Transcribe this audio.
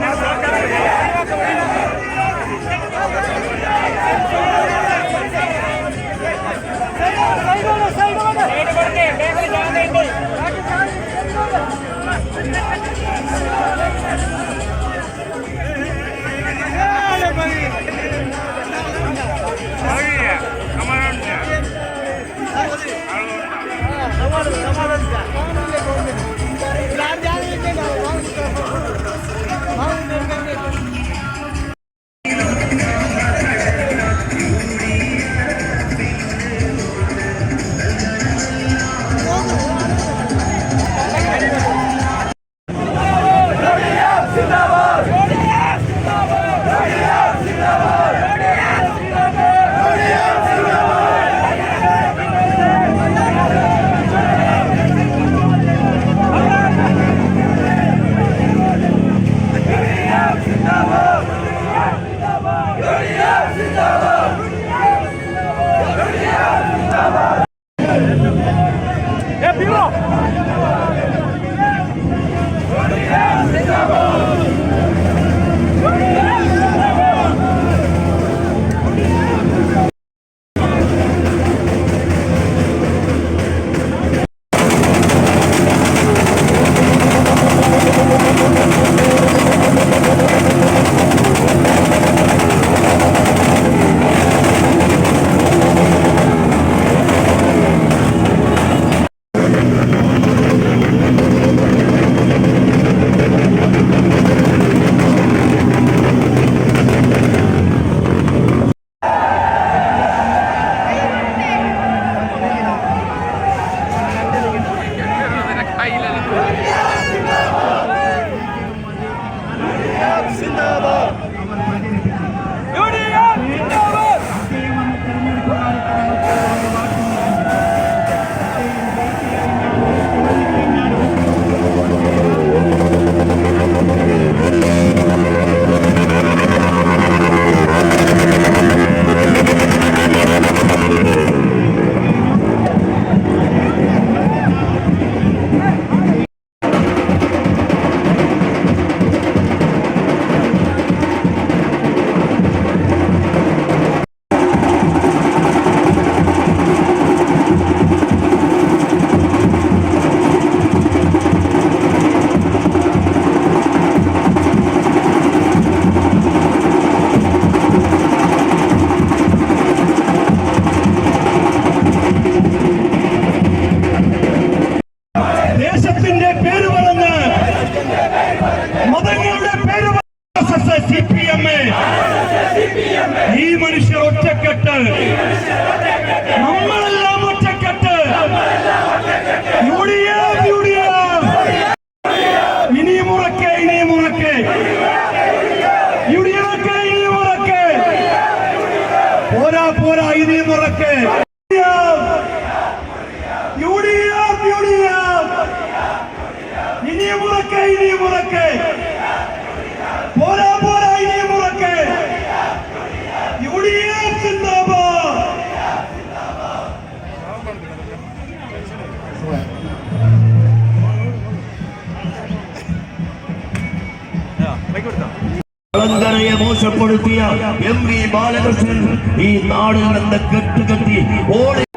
Gracias. മതങ്ങളുടെ പേര് C P M A ഈ മനുഷ്യർ ഒറ്റക്കെട്ട്. നമ്മളെല്ലാം ഒറ്റക്കെട്ട്. U D F U D F ഇനിയും ഉറക്കെ. ഇനിയും പോരാ പോരാ ഇനിയും உனக்கு இனியும் உனக்கு போரா போரா இனியும் உனக்கு யூடிஎஃப் சிந்தாபா கலந்தரையை மோசப்படுத்திய எம் வி பாலகிருஷ்ணன் இந்நாடு நடந்த கட்டு கட்டி ஓடி